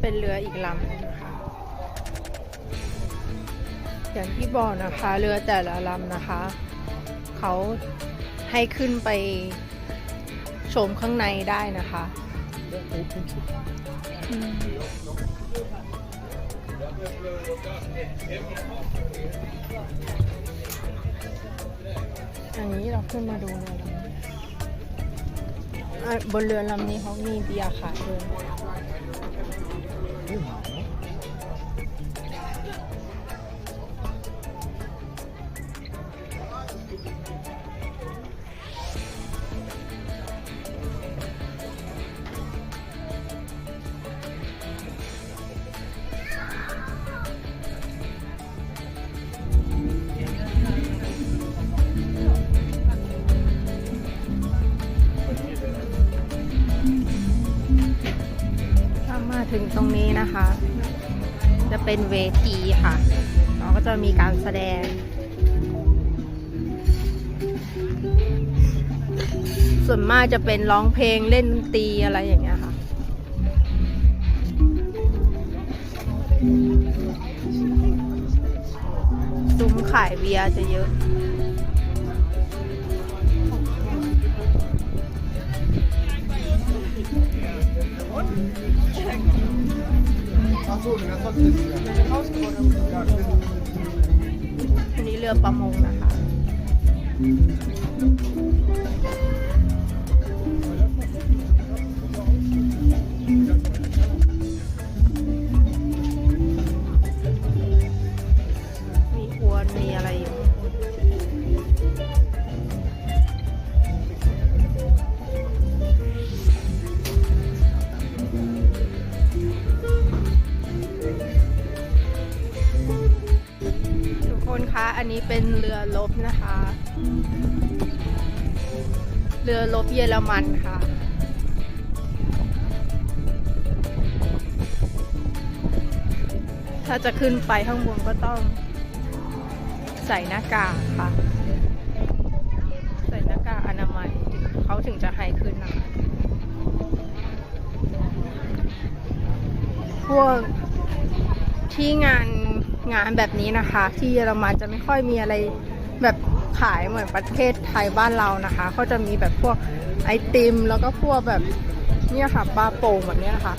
เป็นเรืออีกลำนึงนะคะ อย่างที่บอกนะคะเรือแต่ละลำนะคะ เขาให้ขึ้นไปชมข้างในได้นะคะอันนี้เราขึ้นมาดูเรือลำนี้บนเรือลำนี้เขามีเบียร์ขายด้วย ถ้ มาถึงตรงนี้นะคะ จะเป็นเวทีค่ะเราก็จะมีการแสดง ส่วนมากจะเป็นร้องเพลงเล่นดนตรีอะไรอย่างเงี้ยค่ะซุ้มขายเบียร์จะเยอะ อันนี้เรือประมงนะคะมีอวนมีอะไรอยู่ คนคะ อันนี้เป็นเรือรบนะคะ เรือรบเยอรมันค่ะ ถ้าจะขึ้นไปข้างบนก็ต้องใส่หน้ากากค่ะ ใส่หน้ากากอนามัยเขาถึงจะให้ขึ้นนะคะพวกที่งาน งานแบบนี้นะคะ ที่เยอรมันจะไม่ค่อยมีอะไรแบบขายเหมือนประเทศไทยบ้านเรานะคะเขาจะมีแบบพวกไอติม แล้วก็พวกแบบเนี่ยค่ะปลาโป่งแบบนี้นะคะ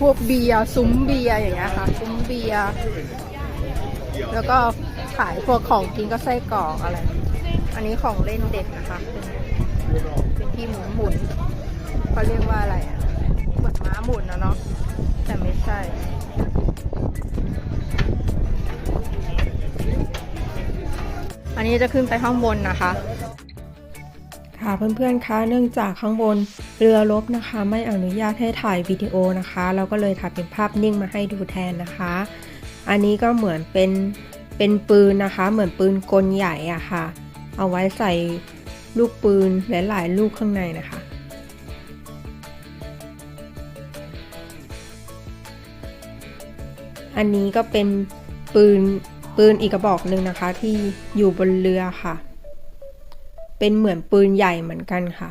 พวกเบียร์ซุ้มเบียร์อย่างเงี้ยค่ะซุ้มเบียร์แล้วก็ขายพวกของกินก็ไส้กรอกอะไร อันนี้ของเล่นเด็กนะคะเป็นที่หมุนหมุนเขาเรียกว่าอะไรอะเหมือนม้าหมุนนะเนาะ แต่ไม่ใช่อันนี้จะขึ้นไปข้างบนนะคะ ค่ะเพื่อนๆคะเนื่องจากข้างบนเรือรบนะคะ ไม่อนุญาตให้ถ่ายวิดีโอนะคะ เราก็เลยถ่ายเป็นภาพนิ่งมาให้ดูแทนนะคะ อันนี้ก็เหมือนเป็นเป็นปืนนะคะ เหมือนปืนกลใหญ่อะค่ะ เอาไว้ใส่ลูกปืนหลายๆลูกข้างในนะคะ อันนี้ก็เป็นปืนปืนอีกกระบอกหนึ่งนะคะ ที่อยู่บนเรือค่ะ เป็นเหมือนปืนใหญ่เหมือนกันค่ะ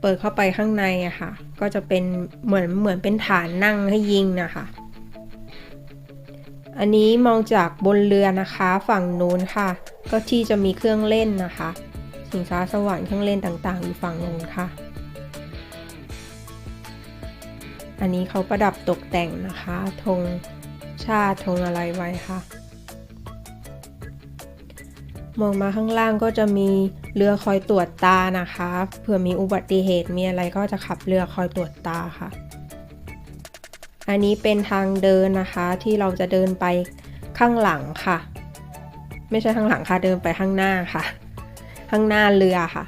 เปิดเข้าไปข้างในอะค่ะ ก็จะเป็นเหมือนเหมือนเป็นฐานนั่งให้ยิงนะคะอันนี้มองจากบนเรือนะคะฝั่งนู้นค่ะ ก็ที่จะมีเครื่องเล่นนะคะ สิงช้าสวรรค์เครื่องเล่นต่างๆอยู่ฝั่งนู้นค่ะ อันนี้เขาประดับตกแต่งนะคะธงชาติธงอะไรไว้ค่ะ มองมาข้างล่างก็จะมีเรือคอยตรวจตานะคะเผื่อมีอุบัติเหตุมีอะไรก็จะขับเรือคอยตรวจตาค่ะ อันนี้เป็นทางเดินนะคะที่เราจะเดินไปข้างหลังค่ะ ไม่ใช่ข้างหลังค่ะเดินไปข้างหน้าค่ะ ข้างหน้าเรือค่ะ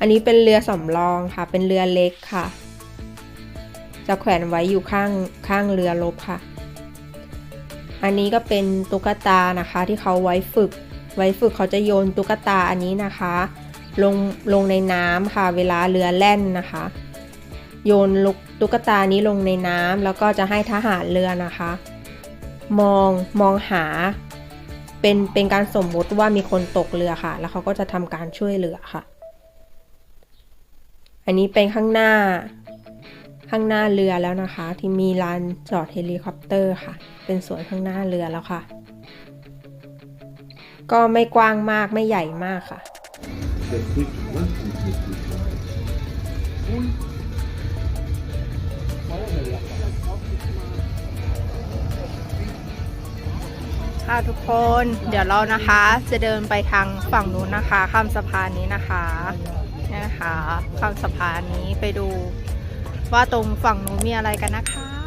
อันนี้เป็นเรือสำรองค่ะ เป็นเรือเล็กค่ะ จะแขวนไว้อยู่ข้างข้างเรือรบค่ะ อันนี้ก็เป็นตุ๊กตานะคะที่เขาไว้ฝึก ไว้ฝึกเขาจะโยนตุ๊กตาอันนี้นะคะ ลงลงในน้ำค่ะ เวลาเรือแล่นนะคะ โยนลูกตุ๊กตานี้ลงในน้ำแล้วก็จะให้ทหารเรือนะคะ มองมองหาเป็นเป็นการสมมติว่ามีคนตกเรือค่ะ แล้วเขาก็จะทำการช่วยเหลือค่ะ อันนี้เป็นข้างหน้า ข้างหน้าเรือแล้วนะคะ ที่มีลานจอดเฮลิคอปเตอร์ค่ะ เป็นสวนข้างหน้าเรือแล้วค่ะ ก็ไม่กว้างมากไม่ใหญ่มากค่ะ ค่ะทุกคนเดี๋ยวเรานะคะ จะเดินไปทางฝั่งนู้นนะคะ ข้ามสะพานนี้นะคะนี่นะคะข้ามสะพานนี้ไปดู ว่าตรงฝั่งหนูมีอะไรกันนะคะ